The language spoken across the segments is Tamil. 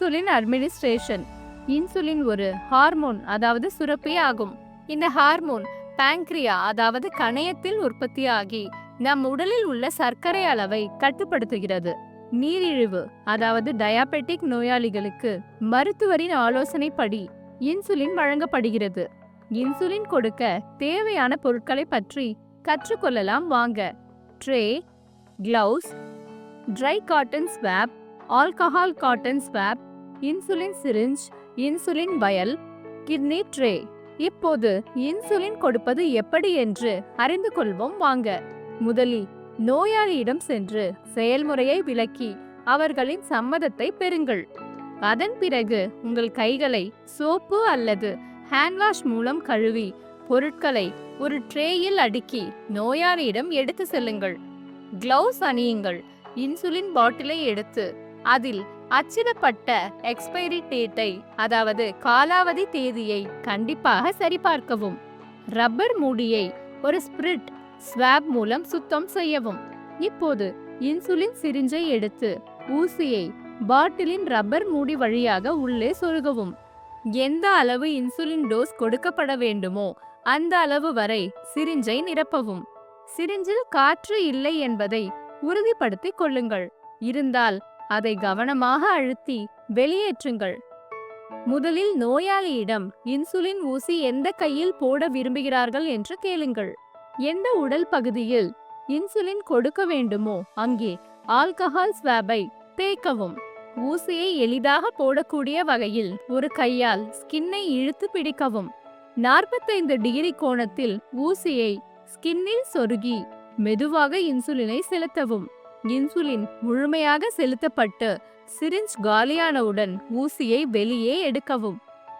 Insulin administration. இன்சுலின் ஒரு ஹார்மோன் அதாவது சுரப்பி ஆகும். இந்த ஹார்மோன் பேங்க்ரியா அதாவது கணையத்தில் உற்பத்தியாகி நம் உடலில் உள்ள சர்க்கரை அளவை கட்டுப்படுத்துகிறது. நீரிழிவு அதாவது டயாபெட்டிக் நோயாளிகளுக்கு மருத்துவரின் ஆலோசனைப்படி இன்சுலின் வழங்கப்படுகிறது. இன்சுலின் கொடுக்க தேவையான பொருட்களை பற்றி கற்றுக்கொள்ளலாம் வாங்க. Tray gloves dry cotton swab alcohol cotton swab insulin syringe insulin vial kidney tray. இப்போது இன்சுலின் கொடுப்பது எப்படி என்று அறிந்து கொள்வோம் வாங்க. முதலில் நோயாளியிடம் சென்று செயல்முறையை விளக்கி அவர்களின் சம்மதத்தை பெறுங்கள். அதன் பிறகு உங்கள் கைகளை சோப்பு அல்லது ஹேண்ட் வாஷ் மூலம் கழுவி பொருட்களை ஒரு ட்ரேயில் அடுக்கி நோயாளியிடம் எடுத்து செல்லுங்கள். கிளவுஸ் அணியுங்கள். இன்சுலின் பாட்டிலை எடுத்து அதில் அச்சிடப்பட்ட எக்ஸ்பைரி டேட்டை அதாவது காலாவதி தேதியை கண்டிப்பாக சரிபார்க்கவும். ரப்பர் மூடியை ஒரு ஸ்பிரிட் ஸ்வாப் மூலம் சுத்தம் செய்யவும். இப்போது இன்சுலின் சிரிஞ்சை எடுத்து ஊசியை பாட்டிலின் ரப்பர் மூடி வழியாக உள்ளே சொருகவும். எந்த அளவு இன்சுலின் டோஸ் கொடுக்கப்பட வேண்டுமோ அந்த அளவு வரை சிரிஞ்சை நிரப்பவும். சிரிஞ்சில் காற்று இல்லை என்பதை உறுதிப்படுத்திக் கொள்ளுங்கள். இருந்தால் அதை கவனமாக அழுத்தி வெளியேற்றுங்கள். முதலில் நோயாளியிடம் இன்சுலின் ஊசி எந்த கையில் போட விரும்புகிறார்கள் என்று கேளுங்கள். எந்த உடல் பகுதியில் இன்சுலின் கொடுக்க வேண்டுமோ அங்கே ஆல்கஹால் ஸ்வாபை தேய்க்கவும். ஊசியை எளிதாக போடக்கூடிய வகையில் ஒரு கையால் ஸ்கின்னை இழுத்து பிடிக்கவும். நாற்பத்தைந்து டிகிரி கோணத்தில் ஊசியை ஸ்கின்னில் சொருகி மெதுவாக இன்சுலினை செலுத்தவும். இன்சுலின் முழுமையாக செலுத்தப்பட்டு சிரிஞ்ச் காலியானவுடன் ஊசியை வெளியே எடுக்கவும்.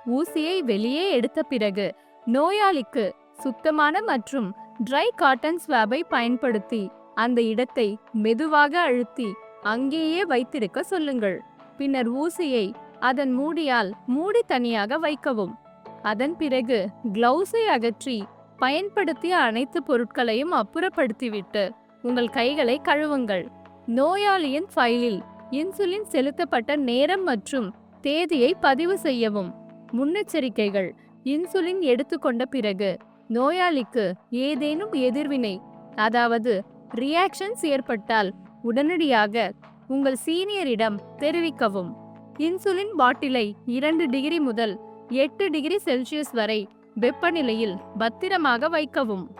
ஊசியை வெளியே எடுத்த பிறகு நோயாளிக்கு சுத்தமான மற்றும் ட்ரை காட்டன் ஸ்வாபை பயன்படுத்தி அந்த இடத்தை மெதுவாக அழுத்தி அங்கேயே வைத்திருக்க சொல்லுங்கள். பின்னர் ஊசியை அதன் மூடியால் மூடி தனியாக வைக்கவும். அதன் பிறகு கிளவுஸை அகற்றி பயன்படுத்திய அனைத்து பொருட்களையும் அப்புறப்படுத்திவிட்டு உங்கள் கைகளை கழுவுங்கள். நோயாளியின் ஃபைலில் இன்சுலின் செலுத்தப்பட்ட நேரம் மற்றும் தேதியை பதிவு செய்யவும். முன்னெச்சரிக்கைகள். இன்சுலின் எடுத்துக்கொண்ட பிறகு நோயாளிக்கு ஏதேனும் எதிர்வினை அதாவது ரியாக்ஷன்ஸ் ஏற்பட்டால் உடனடியாக உங்கள் சீனியரிடம் தெரிவிக்கவும். இன்சுலின் பாட்டிலை இரண்டு டிகிரி முதல் எட்டு டிகிரி செல்சியஸ் வரை வெப்பநிலையில் பத்திரமாக வைக்கவும்.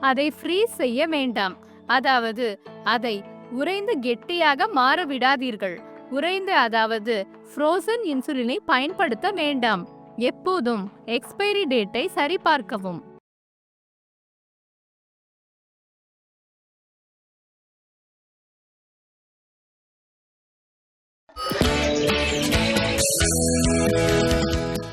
அதை ஃப்ரீஸ் செய்ய வேண்டாம். அதாவது அதை உறைந்து கெட்டியாக மாற விடாதீர்கள் உறைந்து அதாவது ஃப்ரோசன் இன்சுலினை பயன்படுத்த வேண்டாம். எப்போதும் எக்ஸ்பைரி டேட்டை சரிபார்க்கவும்.